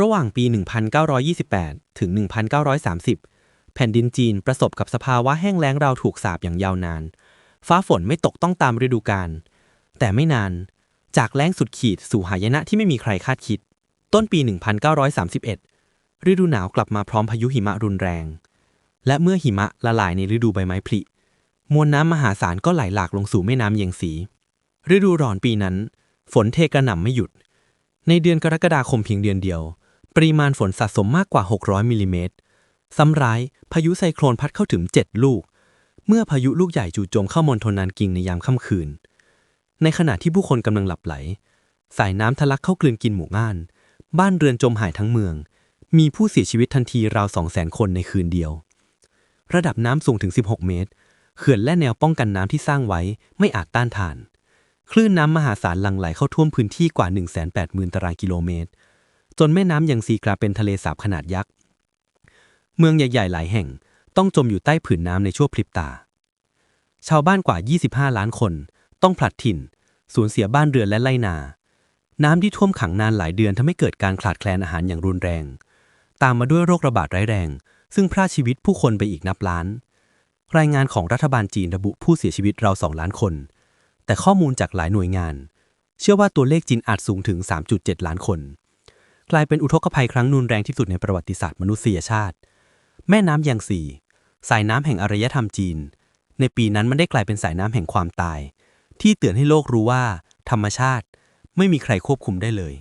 ระหว่างปี 1928 ถึง 1930 แผ่นดินจีนประสบกับสภาวะแห้งแล้งราวถูกสาบอย่างยาวนาน ฟ้าฝนไม่ตกต้องตามฤดูกาล แต่ไม่นาน จากแล้งสุดขีดสู่หายนะที่ไม่มีใครคาดคิด ต้นปี 1931 ฤดูหนาวกลับมาพร้อมพายุหิมะรุนแรง และเมื่อหิมะละลายในฤดูใบไม้ผลิ มวลน้ำมหาศาลก็ไหลหลากลงสู่แม่น้ำเยงสี ฤดูร้อนปีนั้น ฝนเทกระหน่ำไม่หยุดในเดือนกรกฎาคมเพียงเดือนเดียว ปริมาณฝนสะสมมากกว่า 600มิลลิเมตรซ้ำร้าย พายุไซโคลนพัดเข้าถึง 7 ลูก เมื่อพายุลูกใหญ่จู่โจมเข้ามณฑลนานกิงในยามค่ำคืน ในขณะที่ผู้คนกำลังหลับไหล สายน้ำทะลักเข้ากลืนกินหมู่บ้าน บ้านเรือนจมหายทั้งเมือง มีผู้เสียชีวิตทันทีราว200,000คนในคืนเดียว ระดับน้ำสูงถึง 16 เมตร เขื่อนและแนวป้องกันน้ำที่สร้างไว้ไม่อาจต้านทาน คลื่นน้ำมหาศาลหลั่งไหลเข้าท่วมพื้นที่กว่า 180,000 ตารางกิโลเมตร จนแม่น้ำยังซีกลายเป็นทะเลสาบขนาดยักษ์ เมืองใหญ่ๆ หลายแห่งต้องจมอยู่ใต้ผืนน้ำในชั่วพริบตา ชาวบ้านกว่า 25 ล้านคนต้องผลัดถิ่น สูญเสียบ้านเรือนและไร่นา น้ำที่ท่วมขังนานหลายเดือนทำให้เกิดการขาดแคลนอาหารอย่างรุนแรง ตามมาด้วยโรคระบาดร้ายแรง ซึ่งพรากชีวิตผู้คนไปอีกนับล้าน รายงานของรัฐบาลจีนระบุผู้เสียชีวิตราว2ล้านคน แต่ข้อมูลจากหลายหน่วยงาน เชื่อว่าตัวเลขจีนอาจสูงถึง 3.7 ล้านคน กลายเป็นอุทกภัยครั้งรุนแรงที่สุดในประวัติศาสตร์มนุษยชาติ แม่น้ำยางซีสายน้ำแห่งอารยธรรมจีน ในปีนั้นมันได้กลายเป็นสายน้ำแห่งความตาย ที่เตือนให้โลกรู้ว่า ธรรมชาติไม่มีใครควบคุมได้เลย